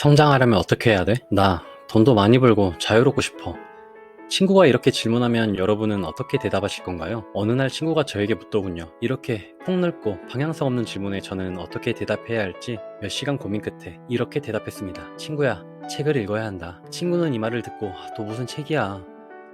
성장하려면 어떻게 해야 돼? 나 돈도 많이 벌고 자유롭고 싶어. 친구가 이렇게 질문하면 여러분은 어떻게 대답하실 건가요? 어느 날 친구가 저에게 묻더군요. 이렇게 폭넓고 방향성 없는 질문에 저는 어떻게 대답해야 할지 몇 시간 고민 끝에 이렇게 대답했습니다. 친구야, 책을 읽어야 한다. 친구는 이 말을 듣고 아, 또 무슨 책이야?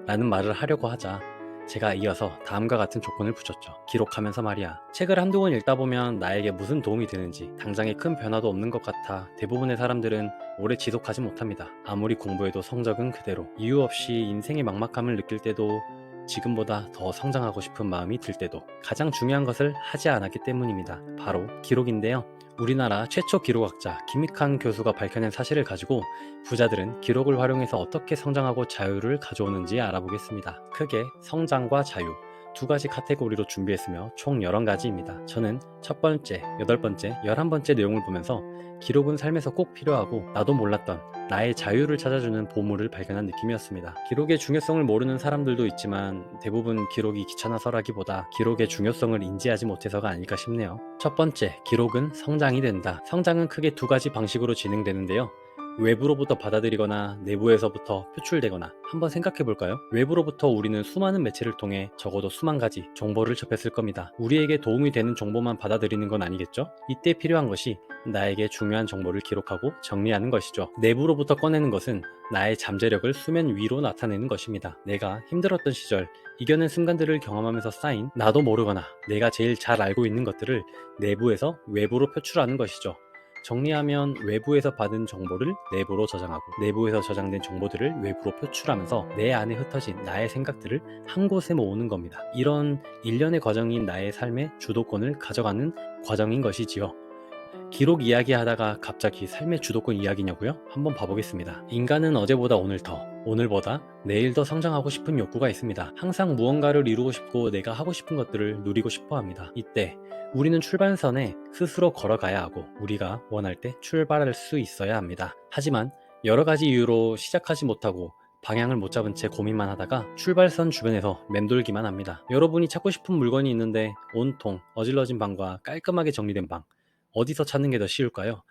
라는 말을 하려고 하자 제가 이어서 다음과 같은 조건을 붙였죠. 기록하면서 말이야. 책을 한두 권 읽다 보면 나에게 무슨 도움이 되는지 당장에 큰 변화도 없는 것 같아 대부분의 사람들은 오래 지속하지 못합니다. 아무리 공부해도 성적은 그대로. 이유 없이 인생의 막막함을 느낄 때도 지금보다 더 성장하고 싶은 마음이 들 때도 가장 중요한 것을 하지 않았기 때문입니다. 바로 기록인데요. 우리나라 최초 기록학자 김익환 교수가 밝혀낸 사실을 가지고 부자들은 기록을 활용해서 어떻게 성장하고 자유를 가져오는지 알아보겠습니다. 크게 성장과 자유 두 가지 카테고리로 준비했으며 총 11가지입니다. 저는 첫 번째, 여덟 번째, 열한 번째 내용을 보면서 기록은 삶에서 꼭 필요하고 나도 몰랐던 나의 자유를 찾아주는 보물을 발견한 느낌이었습니다. 기록의 중요성을 모르는 사람들도 있지만 대부분 기록이 귀찮아서라기보다 기록의 중요성을 인지하지 못해서가 아닐까 싶네요. 첫 번째, 기록은 성장이 된다. 성장은 크게 두 가지 방식으로 진행되는데요. 외부로부터 받아들이거나 내부에서부터 표출되거나 한번 생각해 볼까요? 외부로부터 우리는 수많은 매체를 통해 적어도 수만 가지 정보를 접했을 겁니다. 우리에게 도움이 되는 정보만 받아들이는 건 아니겠죠? 이때 필요한 것이 나에게 중요한 정보를 기록하고 정리하는 것이죠. 내부로부터 꺼내는 것은 나의 잠재력을 수면 위로 나타내는 것입니다. 내가 힘들었던 시절, 이겨낸 순간들을 경험하면서 쌓인 나도 모르거나 내가 제일 잘 알고 있는 것들을 내부에서 외부로 표출하는 것이죠. 정리하면 외부에서 받은 정보를 내부로 저장하고 내부에서 저장된 정보들을 외부로 표출하면서 내 안에 흩어진 나의 생각들을 한 곳에 모으는 겁니다. 이런 일련의 과정인 나의 삶의 주도권을 가져가는 과정인 것이지요. 기록 이야기 하다가 갑자기 삶의 주도권 이야기냐고요? 한번 봐보겠습니다. 인간은 어제보다 오늘 더, 오늘보다 내일 더 성장하고 싶은 욕구가 있습니다. 항상 무언가를 이루고 싶고 내가 하고 싶은 것들을 누리고 싶어 합니다. 이때 우리는 출발선에 스스로 걸어가야 하고 우리가 원할 때 출발할 수 있어야 합니다. 하지만 여러 가지 이유로 시작하지 못하고 방향을 못 잡은 채 고민만 하다가 출발선 주변에서 맴돌기만 합니다. 여러분이 찾고 싶은 물건이 있는데 온통 어질러진 방과 깔끔하게 정리된 방 어디서 찾는 게 더 쉬울까요?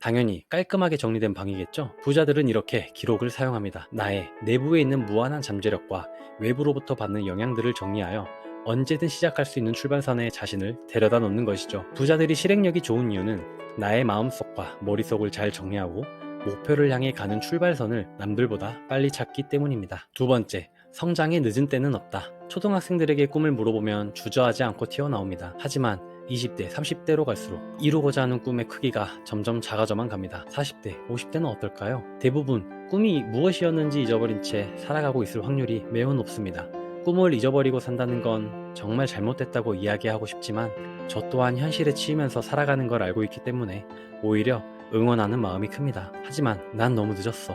당연히 깔끔하게 정리된 방이겠죠? 부자들은 이렇게 기록을 사용합니다. 나의 내부에 있는 무한한 잠재력과 외부로부터 받는 영향들을 정리하여 언제든 시작할 수 있는 출발선에 자신을 데려다 놓는 것이죠. 부자들이 실행력이 좋은 이유는 나의 마음속과 머릿속을 잘 정리하고 목표를 향해 가는 출발선을 남들보다 빨리 찾기 때문입니다. 두 번째, 성장의 늦은 때는 없다. 초등학생들에게 꿈을 물어보면 주저하지 않고 튀어나옵니다. 하지만 20대, 30대로 갈수록 이루고자 하는 꿈의 크기가 점점 작아져만 갑니다. 40대, 50대는 어떨까요? 대부분 꿈이 무엇이었는지 잊어버린 채 살아가고 있을 확률이 매우 높습니다. 꿈을 잊어버리고 산다는 건 정말 잘못됐다고 이야기하고 싶지만 저 또한 현실에 치이면서 살아가는 걸 알고 있기 때문에 오히려 응원하는 마음이 큽니다. 하지만 난 너무 늦었어.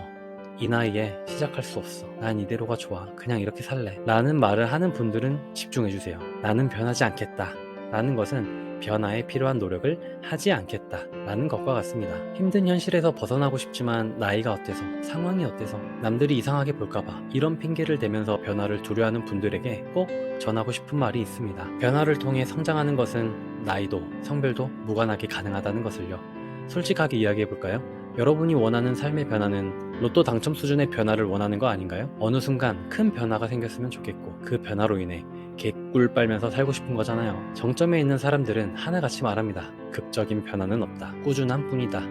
이 나이에 시작할 수 없어. 난 이대로가 좋아. 그냥 이렇게 살래. 라는 말을 하는 분들은 집중해주세요. 나는 변하지 않겠다. 라는 것은 변화에 필요한 노력을 하지 않겠다. 라는 것과 같습니다. 힘든 현실에서 벗어나고 싶지만 나이가 어때서, 상황이 어때서, 남들이 이상하게 볼까봐 이런 핑계를 대면서 변화를 두려워하는 분들에게 꼭 전하고 싶은 말이 있습니다. 변화를 통해 성장하는 것은 나이도, 성별도 무관하게 가능하다는 것을요. 솔직하게 이야기해 볼까요? 여러분이 원하는 삶의 변화는 로또 당첨 수준의 변화를 원하는 거 아닌가요? 어느 순간 큰 변화가 생겼으면 좋겠고 그 변화로 인해 개꿀 빨면서 살고 싶은 거잖아요. 정점에 있는 사람들은 하나같이 말합니다. 급적인 변화는 없다. 꾸준한 뿐이다.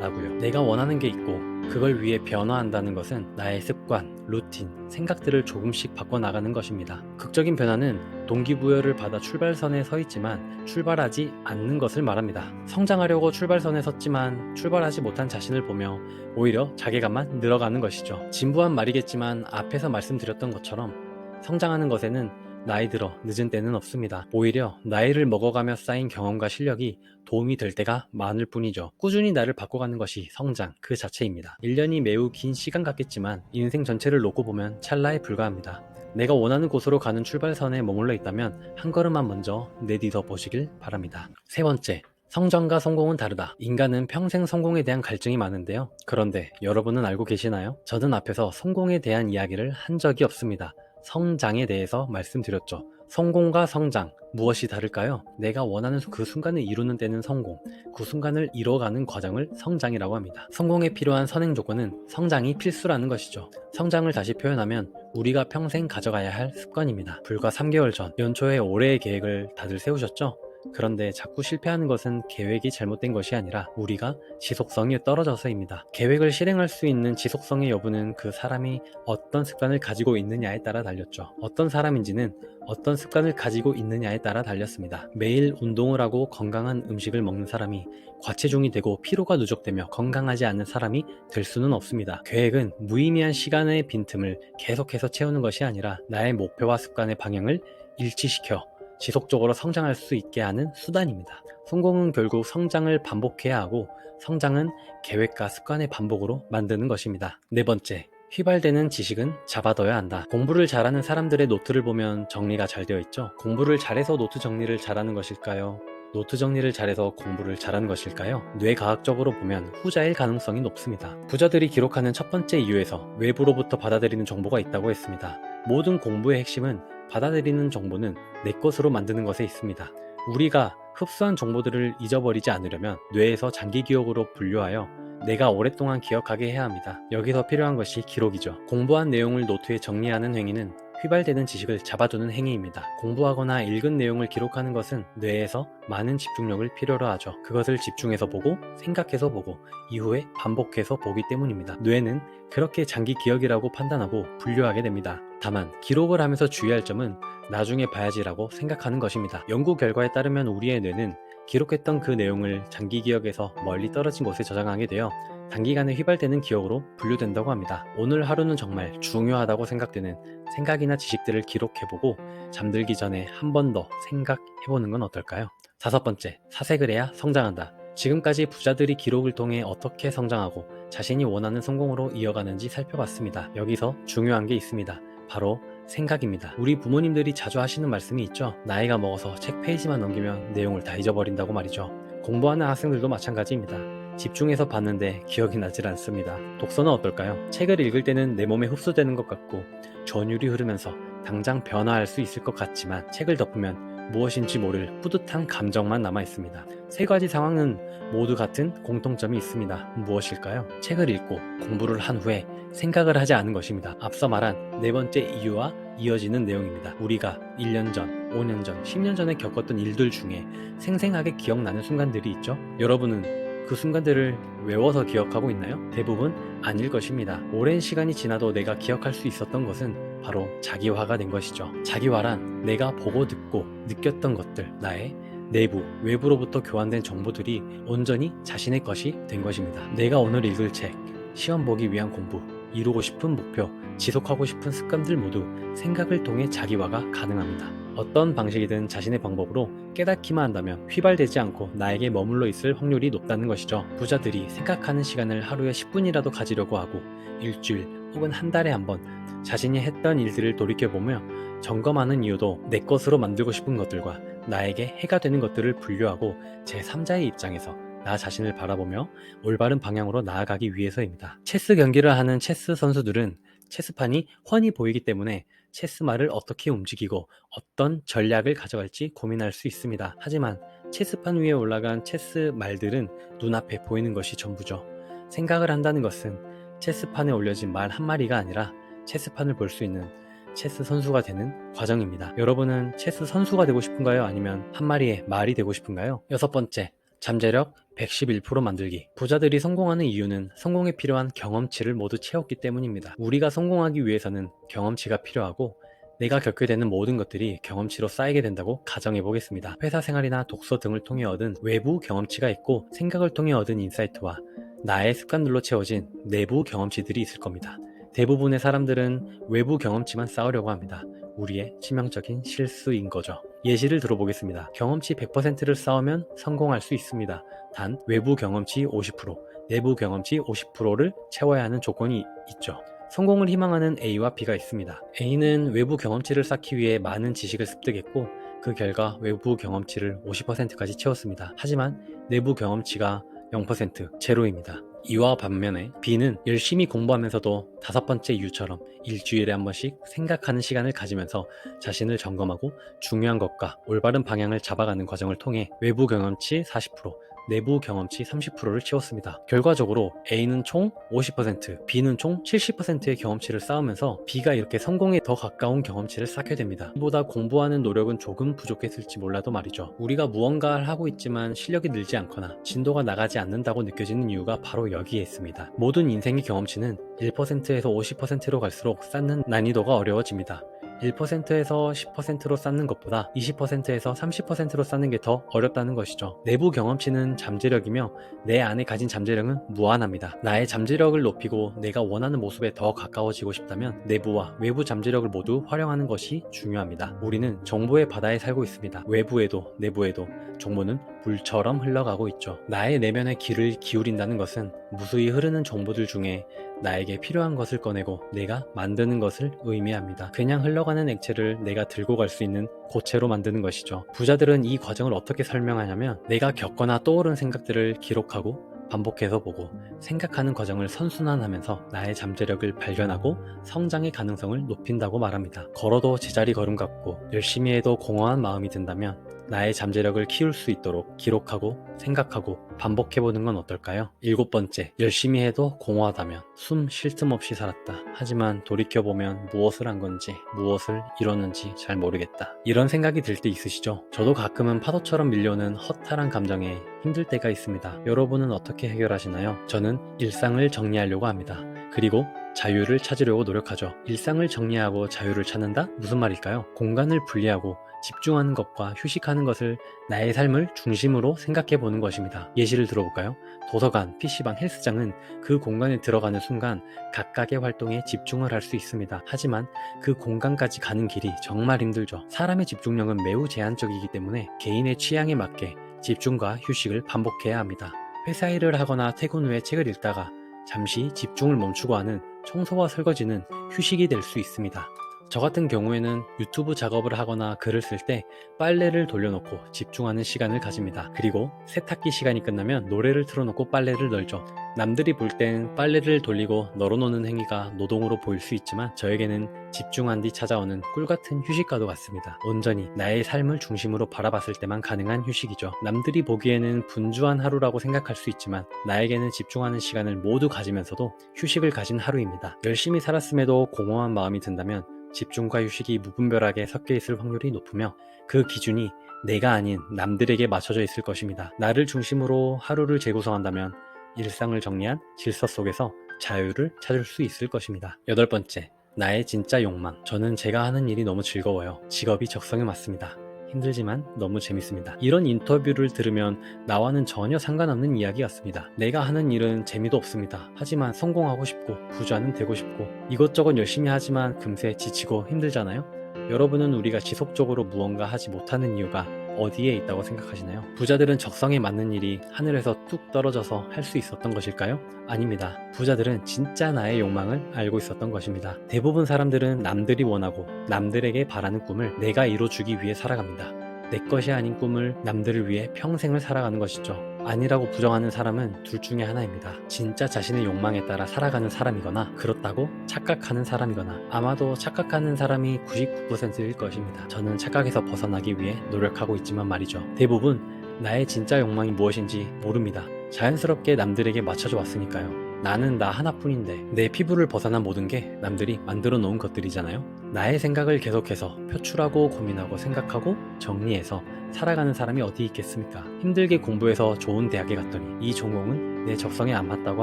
라고요. 내가 원하는 게 있고 그걸 위해 변화한다는 것은 나의 습관, 루틴, 생각들을 조금씩 바꿔나가는 것입니다. 극적인 변화는 동기부여를 받아 출발선에 서 있지만 출발하지 않는 것을 말합니다. 성장하려고 출발선에 섰지만 출발하지 못한 자신을 보며 오히려 자괴감만 늘어가는 것이죠. 진부한 말이겠지만 앞에서 말씀드렸던 것처럼 성장하는 것에는 나이 들어 늦은 때는 없습니다. 오히려 나이를 먹어가며 쌓인 경험과 실력이 도움이 될 때가 많을 뿐이죠. 꾸준히 나를 바꿔가는 것이 성장 그 자체입니다. 1년이 매우 긴 시간 같겠지만 인생 전체를 놓고 보면 찰나에 불과합니다. 내가 원하는 곳으로 가는 출발선에 머물러 있다면 한 걸음만 먼저 내디뎌 보시길 바랍니다. 세 번째, 성장과 성공은 다르다. 인간은 평생 성공에 대한 갈증이 많은데요. 그런데 여러분은 알고 계시나요? 저는 앞에서 성공에 대한 이야기를 한 적이 없습니다. 성장에 대해서 말씀드렸죠. 성공과 성장, 무엇이 다를까요? 내가 원하는 그 순간을 이루는 데는 성공, 그 순간을 이뤄가는 과정을 성장이라고 합니다. 성공에 필요한 선행 조건은 성장이 필수라는 것이죠. 성장을 다시 표현하면 우리가 평생 가져가야 할 습관입니다. 불과 3개월 전, 연초에 올해의 계획을 다들 세우셨죠? 그런데 자꾸 실패하는 것은 계획이 잘못된 것이 아니라 우리가 지속성이 떨어져서입니다. 계획을 실행할 수 있는 지속성의 여부는 그 사람이 어떤 습관을 가지고 있느냐에 따라 달렸죠. 어떤 사람인지는 어떤 습관을 가지고 있느냐에 따라 달렸습니다. 매일 운동을 하고 건강한 음식을 먹는 사람이 과체중이 되고 피로가 누적되며 건강하지 않은 사람이 될 수는 없습니다. 계획은 무의미한 시간의 빈틈을 계속해서 채우는 것이 아니라 나의 목표와 습관의 방향을 일치시켜 지속적으로 성장할 수 있게 하는 수단입니다. 성공은 결국 성장을 반복해야 하고 성장은 계획과 습관의 반복으로 만드는 것입니다. 네 번째, 휘발되는 지식은 잡아둬야 한다. 공부를 잘하는 사람들의 노트를 보면 정리가 잘 되어 있죠. 공부를 잘해서 노트 정리를 잘하는 것일까요? 노트 정리를 잘해서 공부를 잘하는 것일까요? 뇌과학적으로 보면 후자일 가능성이 높습니다. 부자들이 기록하는 첫 번째 이유에서 외부로부터 받아들이는 정보가 있다고 했습니다. 모든 공부의 핵심은 받아들이는 정보는 내 것으로 만드는 것에 있습니다. 우리가 흡수한 정보들을 잊어버리지 않으려면 뇌에서 장기 기억으로 분류하여 내가 오랫동안 기억하게 해야 합니다. 여기서 필요한 것이 기록이죠. 공부한 내용을 노트에 정리하는 행위는 휘발되는 지식을 잡아두는 행위입니다. 공부하거나 읽은 내용을 기록하는 것은 뇌에서 많은 집중력을 필요로 하죠. 그것을 집중해서 보고 생각해서 보고 이후에 반복해서 보기 때문입니다. 뇌는 그렇게 장기 기억이라고 판단하고 분류하게 됩니다. 다만 기록을 하면서 주의할 점은 나중에 봐야지라고 생각하는 것입니다. 연구 결과에 따르면 우리의 뇌는 기록했던 그 내용을 장기 기억에서 멀리 떨어진 곳에 저장하게 되어 단기간에 휘발되는 기억으로 분류된다고 합니다. 오늘 하루는 정말 중요하다고 생각되는 생각이나 지식들을 기록해보고 잠들기 전에 한 번 더 생각해보는 건 어떨까요? 다섯 번째, 사색을 해야 성장한다. 지금까지 부자들이 기록을 통해 어떻게 성장하고 자신이 원하는 성공으로 이어가는지 살펴봤습니다. 여기서 중요한 게 있습니다. 바로 생각입니다. 우리 부모님들이 자주 하시는 말씀이 있죠. 나이가 먹어서 책 페이지만 넘기면 내용을 다 잊어버린다고 말이죠. 공부하는 학생들도 마찬가지입니다. 집중해서 봤는데 기억이 나질 않습니다. 독서는 어떨까요? 책을 읽을 때는 내 몸에 흡수되는 것 같고 전율이 흐르면서 당장 변화할 수 있을 것 같지만 책을 덮으면 무엇인지 모를 뿌듯한 감정만 남아 있습니다. 세 가지 상황은 모두 같은 공통점이 있습니다. 무엇일까요? 책을 읽고 공부를 한 후에 생각을 하지 않은 것입니다. 앞서 말한 네 번째 이유와 이어지는 내용입니다. 우리가 1년 전, 5년 전, 10년 전에 겪었던 일들 중에 생생하게 기억나는 순간들이 있죠? 여러분은 그 순간들을 외워서 기억하고 있나요? 대부분 아닐 것입니다. 오랜 시간이 지나도 내가 기억할 수 있었던 것은 바로 자기화가 된 것이죠. 자기화란 내가 보고 듣고 느꼈던 것들, 나의 내부, 외부로부터 교환된 정보들이 온전히 자신의 것이 된 것입니다. 내가 오늘 읽을 책, 시험 보기 위한 공부, 이루고 싶은 목표, 지속하고 싶은 습관들 모두 생각을 통해 자기화가 가능합니다. 어떤 방식이든 자신의 방법으로 깨닫기만 한다면 휘발되지 않고 나에게 머물러 있을 확률이 높다는 것이죠. 부자들이 생각하는 시간을 하루에 10분이라도 가지려고 하고 일주일 혹은 한 달에 한 번 자신이 했던 일들을 돌이켜보며 점검하는 이유도 내 것으로 만들고 싶은 것들과 나에게 해가 되는 것들을 분류하고 제3자의 입장에서 나 자신을 바라보며 올바른 방향으로 나아가기 위해서입니다. 체스 경기를 하는 체스 선수들은 체스판이 훤히 보이기 때문에 체스말을 어떻게 움직이고 어떤 전략을 가져갈지 고민할 수 있습니다. 하지만 체스판 위에 올라간 체스 말들은 눈앞에 보이는 것이 전부죠. 생각을 한다는 것은 체스판에 올려진 말 한마리가 아니라 체스판을 볼 수 있는 체스 선수가 되는 과정입니다. 여러분은 체스 선수가 되고 싶은가요? 아니면 한 마리의 말이 되고 싶은가요? 여섯 번째, 잠재력 111% 만들기. 부자들이 성공하는 이유는 성공에 필요한 경험치를 모두 채웠기 때문입니다. 우리가 성공하기 위해서는 경험치가 필요하고 내가 겪게 되는 모든 것들이 경험치로 쌓이게 된다고 가정해 보겠습니다. 회사 생활이나 독서 등을 통해 얻은 외부 경험치가 있고 생각을 통해 얻은 인사이트와 나의 습관들로 채워진 내부 경험치들이 있을 겁니다. 대부분의 사람들은 외부 경험치만 쌓으려고 합니다. 우리의 치명적인 실수인 거죠. 예시를 들어보겠습니다. 경험치 100%를 쌓으면 성공할 수 있습니다. 단 외부 경험치 50%, 내부 경험치 50%를 채워야 하는 조건이 있죠. 성공을 희망하는 A와 B가 있습니다. A는 외부 경험치를 쌓기 위해 많은 지식을 습득했고 그 결과 외부 경험치를 50%까지 채웠습니다. 하지만 내부 경험치가 0% 제로입니다. 이와 반면에 B는 열심히 공부하면서도 다섯 번째 이유처럼 일주일에 한 번씩 생각하는 시간을 가지면서 자신을 점검하고 중요한 것과 올바른 방향을 잡아가는 과정을 통해 외부 경험치 40%, 내부 경험치 30%를 채웠습니다. 결과적으로 A는 총 50%, B는 총 70%의 경험치를 쌓으면서 B가 이렇게 성공에 더 가까운 경험치를 쌓게 됩니다. 이보다 공부하는 노력은 조금 부족했을지 몰라도 말이죠. 우리가 무언가를 하고 있지만 실력이 늘지 않거나 진도가 나가지 않는다고 느껴지는 이유가 바로 여기에 있습니다. 모든 인생의 경험치는 1%에서 50%로 갈수록 쌓는 난이도가 어려워집니다. 1%에서 10%로 쌓는 것보다 20%에서 30%로 쌓는 게 더 어렵다는 것이죠. 내부 경험치는 잠재력이며 내 안에 가진 잠재력은 무한합니다. 나의 잠재력을 높이고 내가 원하는 모습에 더 가까워지고 싶다면 내부와 외부 잠재력을 모두 활용하는 것이 중요합니다. 우리는 정보의 바다에 살고 있습니다. 외부에도 내부에도 정보는 물처럼 흘러가고 있죠. 나의 내면의 귀를 기울인다는 것은 무수히 흐르는 정보들 중에 나에게 필요한 것을 꺼내고 내가 만드는 것을 의미합니다. 그냥 흘러가는 액체를 내가 들고 갈 수 있는 고체로 만드는 것이죠. 부자들은 이 과정을 어떻게 설명하냐면 내가 겪거나 떠오른 생각들을 기록하고 반복해서 보고 생각하는 과정을 선순환하면서 나의 잠재력을 발견하고 성장의 가능성을 높인다고 말합니다. 걸어도 제자리 걸음 같고 열심히 해도 공허한 마음이 든다면 나의 잠재력을 키울 수 있도록 기록하고 생각하고 반복해보는 건 어떨까요? 일곱 번째, 열심히 해도 공허하다면 숨 쉴 틈 없이 살았다. 하지만 돌이켜보면 무엇을 한 건지 무엇을 이뤘는지 잘 모르겠다. 이런 생각이 들 때 있으시죠? 저도 가끔은 파도처럼 밀려오는 허탈한 감정에 힘들 때가 있습니다. 여러분은 어떻게 해결하시나요? 저는 일상을 정리하려고 합니다. 그리고 자유를 찾으려고 노력하죠. 일상을 정리하고 자유를 찾는다? 무슨 말일까요? 공간을 분리하고 집중하는 것과 휴식하는 것을 나의 삶을 중심으로 생각해 보는 것입니다. 예시를 들어볼까요? 도서관, PC방, 헬스장은 그 공간에 들어가는 순간 각각의 활동에 집중을 할 수 있습니다. 하지만 그 공간까지 가는 길이 정말 힘들죠. 사람의 집중력은 매우 제한적이기 때문에 개인의 취향에 맞게 집중과 휴식을 반복해야 합니다. 회사 일을 하거나 퇴근 후에 책을 읽다가 잠시 집중을 멈추고 하는 청소와 설거지는 휴식이 될 수 있습니다. 저 같은 경우에는 유튜브 작업을 하거나 글을 쓸 때 빨래를 돌려놓고 집중하는 시간을 가집니다. 그리고 세탁기 시간이 끝나면 노래를 틀어놓고 빨래를 널죠. 남들이 볼 땐 빨래를 돌리고 널어놓는 행위가 노동으로 보일 수 있지만 저에게는 집중한 뒤 찾아오는 꿀같은 휴식과도 같습니다. 온전히 나의 삶을 중심으로 바라봤을 때만 가능한 휴식이죠. 남들이 보기에는 분주한 하루라고 생각할 수 있지만 나에게는 집중하는 시간을 모두 가지면서도 휴식을 가진 하루입니다. 열심히 살았음에도 공허한 마음이 든다면 집중과 휴식이 무분별하게 섞여 있을 확률이 높으며 그 기준이 내가 아닌 남들에게 맞춰져 있을 것입니다. 나를 중심으로 하루를 재구성한다면 일상을 정리한 질서 속에서 자유를 찾을 수 있을 것입니다. 여덟 번째, 나의 진짜 욕망. 저는 제가 하는 일이 너무 즐거워요. 직업이 적성에 맞습니다. 힘들지만 너무 재밌습니다. 이런 인터뷰를 들으면 나와는 전혀 상관없는 이야기 같습니다. 내가 하는 일은 재미도 없습니다. 하지만 성공하고 싶고 부자는 되고 싶고 이것저것 열심히 하지만 금세 지치고 힘들잖아요. 여러분은 우리가 지속적으로 무언가 하지 못하는 이유가 어디에 있다고 생각하시나요? 부자들은 적성에 맞는 일이 하늘에서 뚝 떨어져서 할 수 있었던 것일까요? 아닙니다. 부자들은 진짜 나의 욕망을 알고 있었던 것입니다. 대부분 사람들은 남들이 원하고 남들에게 바라는 꿈을 내가 이뤄주기 위해 살아갑니다. 내 것이 아닌 꿈을 남들을 위해 평생을 살아가는 것이죠. 아니라고 부정하는 사람은 둘 중에 하나입니다. 진짜 자신의 욕망에 따라 살아가는 사람이거나 그렇다고 착각하는 사람이거나 아마도 착각하는 사람이 99%일 것입니다. 저는 착각에서 벗어나기 위해 노력하고 있지만 말이죠. 대부분 나의 진짜 욕망이 무엇인지 모릅니다. 자연스럽게 남들에게 맞춰져 왔으니까요. 나는 나 하나뿐인데 내 피부를 벗어난 모든 게 남들이 만들어 놓은 것들이잖아요. 나의 생각을 계속해서 표출하고 고민하고 생각하고 정리해서 살아가는 사람이 어디 있겠습니까? 힘들게 공부해서 좋은 대학에 갔더니 이 전공은 내 적성에 안 맞다고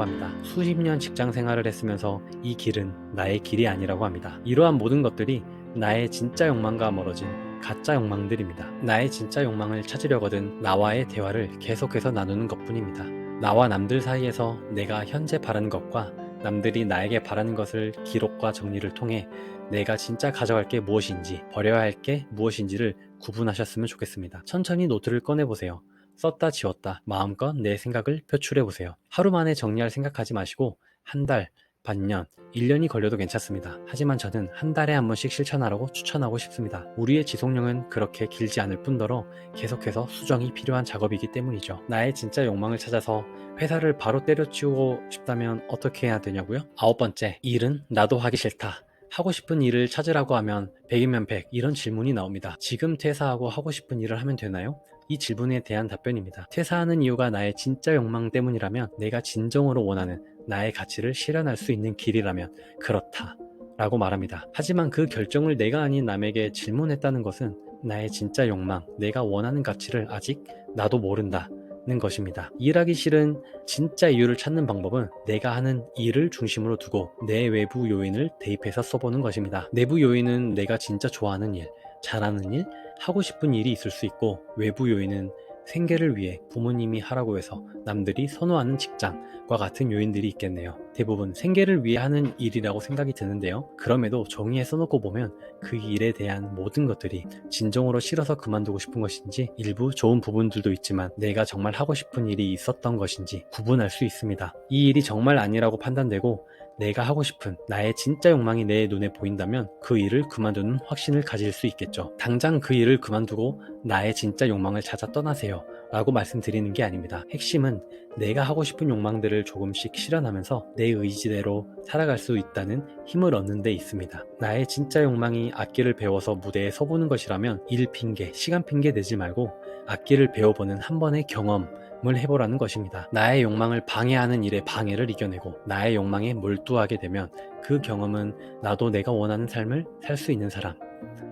합니다. 수십 년 직장 생활을 했으면서 이 길은 나의 길이 아니라고 합니다. 이러한 모든 것들이 나의 진짜 욕망과 멀어진 가짜 욕망들입니다. 나의 진짜 욕망을 찾으려거든 나와의 대화를 계속해서 나누는 것뿐입니다. 나와 남들 사이에서 내가 현재 바라는 것과 남들이 나에게 바라는 것을 기록과 정리를 통해 내가 진짜 가져갈 게 무엇인지 버려야 할 게 무엇인지를 구분하셨으면 좋겠습니다. 천천히 노트를 꺼내보세요. 썼다 지웠다 마음껏 내 생각을 표출해보세요. 하루 만에 정리할 생각하지 마시고 한 달, 반년, 1년이 걸려도 괜찮습니다. 하지만 저는 한 달에 한 번씩 실천하라고 추천하고 싶습니다. 우리의 지속력은 그렇게 길지 않을 뿐더러 계속해서 수정이 필요한 작업이기 때문이죠. 나의 진짜 욕망을 찾아서 회사를 바로 때려치우고 싶다면 어떻게 해야 되냐고요? 아홉 번째, 일은 나도 하기 싫다. 하고 싶은 일을 찾으라고 하면 100이면 100 이런 질문이 나옵니다. 지금 퇴사하고 하고 싶은 일을 하면 되나요? 이 질문에 대한 답변입니다. 퇴사하는 이유가 나의 진짜 욕망 때문이라면 내가 진정으로 원하는 나의 가치를 실현할 수 있는 길이라면 그렇다. 라고 말합니다. 하지만 그 결정을 내가 아닌 남에게 질문했다는 것은 나의 진짜 욕망, 내가 원하는 가치를 아직 나도 모른다. 는 것입니다. 일하기 싫은 진짜 이유를 찾는 방법은 내가 하는 일을 중심으로 두고 내 외부 요인을 대입해서 써보는 것입니다. 내부 요인은 내가 진짜 좋아하는 일, 잘하는 일, 하고 싶은 일이 있을 수 있고 외부 요인은 생계를 위해 부모님이 하라고 해서 남들이 선호하는 직장과 같은 요인들이 있겠네요. 대부분 생계를 위해 하는 일이라고 생각이 드는데요. 그럼에도 정의에 써놓고 보면 그 일에 대한 모든 것들이 진정으로 싫어서 그만두고 싶은 것인지 일부 좋은 부분들도 있지만 내가 정말 하고 싶은 일이 있었던 것인지 구분할 수 있습니다. 이 일이 정말 아니라고 판단되고 내가 하고 싶은 나의 진짜 욕망이 내 눈에 보인다면 그 일을 그만두는 확신을 가질 수 있겠죠. 당장 그 일을 그만두고 나의 진짜 욕망을 찾아 떠나세요. 라고 말씀드리는 게 아닙니다. 핵심은 내가 하고 싶은 욕망들을 조금씩 실현하면서 내 의지대로 살아갈 수 있다는 힘을 얻는 데 있습니다. 나의 진짜 욕망이 악기를 배워서 무대에 서보는 것이라면 일 핑계, 시간 핑계 내지 말고 악기를 배워보는 한 번의 경험, 을 해보라는 것입니다. 나의 욕망을 방해하는 일에 방해를 이겨내고 나의 욕망에 몰두하게 되면 그 경험은 나도 내가 원하는 삶을 살 수 있는 사람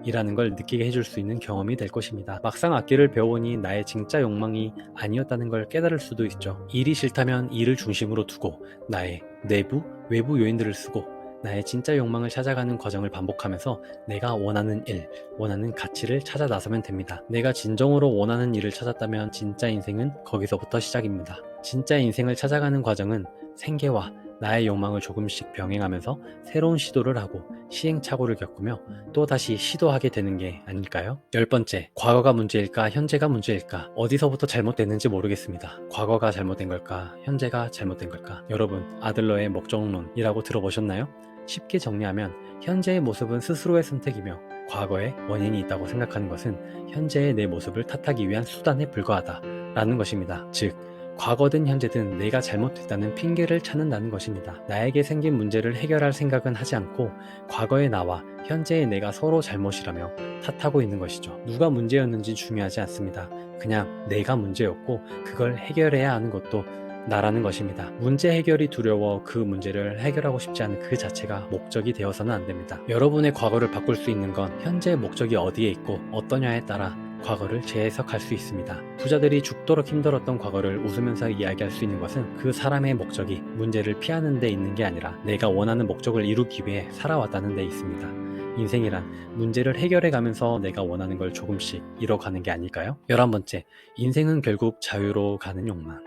이라는 걸 느끼게 해줄 수 있는 경험이 될 것입니다. 막상 악기를 배워보니 나의 진짜 욕망이 아니었다는 걸 깨달을 수도 있죠. 일이 싫다면 일을 중심으로 두고 나의 내부, 외부 요인들을 쓰고 나의 진짜 욕망을 찾아가는 과정을 반복하면서 내가 원하는 일, 원하는 가치를 찾아 나서면 됩니다. 내가 진정으로 원하는 일을 찾았다면 진짜 인생은 거기서부터 시작입니다. 진짜 인생을 찾아가는 과정은 생계와 나의 욕망을 조금씩 병행하면서 새로운 시도를 하고 시행착오를 겪으며 또다시 시도하게 되는 게 아닐까요? 열 번째, 과거가 문제일까, 현재가 문제일까? 어디서부터 잘못됐는지 모르겠습니다. 과거가 잘못된 걸까, 현재가 잘못된 걸까? 여러분, 아들러의 목적론이라고 들어보셨나요? 쉽게 정리하면 현재의 모습은 스스로의 선택이며 과거에 원인이 있다고 생각하는 것은 현재의 내 모습을 탓하기 위한 수단에 불과하다 라는 것입니다. 즉, 과거든 현재든 내가 잘못했다는 핑계를 찾는다는 것입니다. 나에게 생긴 문제를 해결할 생각은 하지 않고 과거의 나와 현재의 내가 서로 잘못이라며 탓하고 있는 것이죠. 누가 문제였는지 중요하지 않습니다. 그냥 내가 문제였고 그걸 해결해야 하는 것도 나라는 것입니다. 문제 해결이 두려워 그 문제를 해결하고 싶지 않은 그 자체가 목적이 되어서는 안 됩니다. 여러분의 과거를 바꿀 수 있는 건 현재의 목적이 어디에 있고 어떠냐에 따라 과거를 재해석할 수 있습니다. 부자들이 죽도록 힘들었던 과거를 웃으면서 이야기할 수 있는 것은 그 사람의 목적이 문제를 피하는 데 있는 게 아니라 내가 원하는 목적을 이루기 위해 살아왔다는 데 있습니다. 인생이란 문제를 해결해 가면서 내가 원하는 걸 조금씩 이뤄가는 게 아닐까요? 열한 번째, 인생은 결국 자유로 가는 욕망.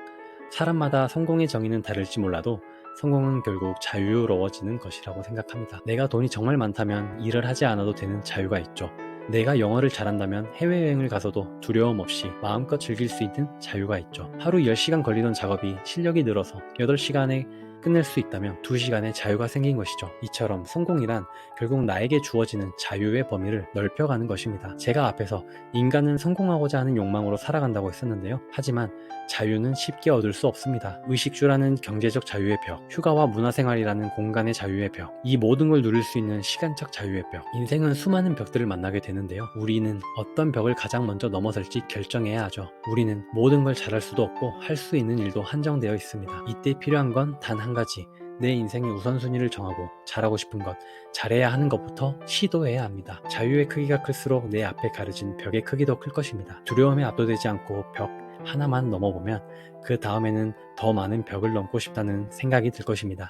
사람마다 성공의 정의는 다를지 몰라도 성공은 결국 자유로워지는 것이라고 생각합니다. 내가 돈이 정말 많다면 일을 하지 않아도 되는 자유가 있죠. 내가 영어를 잘한다면 해외여행을 가서도 두려움 없이 마음껏 즐길 수 있는 자유가 있죠. 하루 10시간 걸리던 작업이 실력이 늘어서 8시간에 끝낼 수 있다면 2시간의 자유가 생긴 것이죠. 이처럼 성공이란 결국 나에게 주어지는 자유의 범위를 넓혀가는 것입니다. 제가 앞에서 인간은 성공하고자 하는 욕망으로 살아간다고 했었는데요. 하지만 자유는 쉽게 얻을 수 없습니다. 의식주라는 경제적 자유의 벽, 휴가와 문화생활이라는 공간의 자유의 벽, 이 모든 걸 누릴 수 있는 시간적 자유의 벽. 인생은 수많은 벽들을 만나게 되는데요. 우리는 어떤 벽을 가장 먼저 넘어설지 결정해야 하죠. 우리는 모든 걸 잘할 수도 없고 할 수 있는 일도 한정되어 있습니다. 이때 필요한 건 단한 가지. 내 인생의 우선순위를 정하고 잘하고 싶은 것, 잘해야 하는 것부터 시도해야 합니다. 자유의 크기가 클수록 내 앞에 가려진 벽의 크기도 클 것입니다. 두려움에 압도되지 않고 벽 하나만 넘어보면 그 다음에는 더 많은 벽을 넘고 싶다는 생각이 들 것입니다.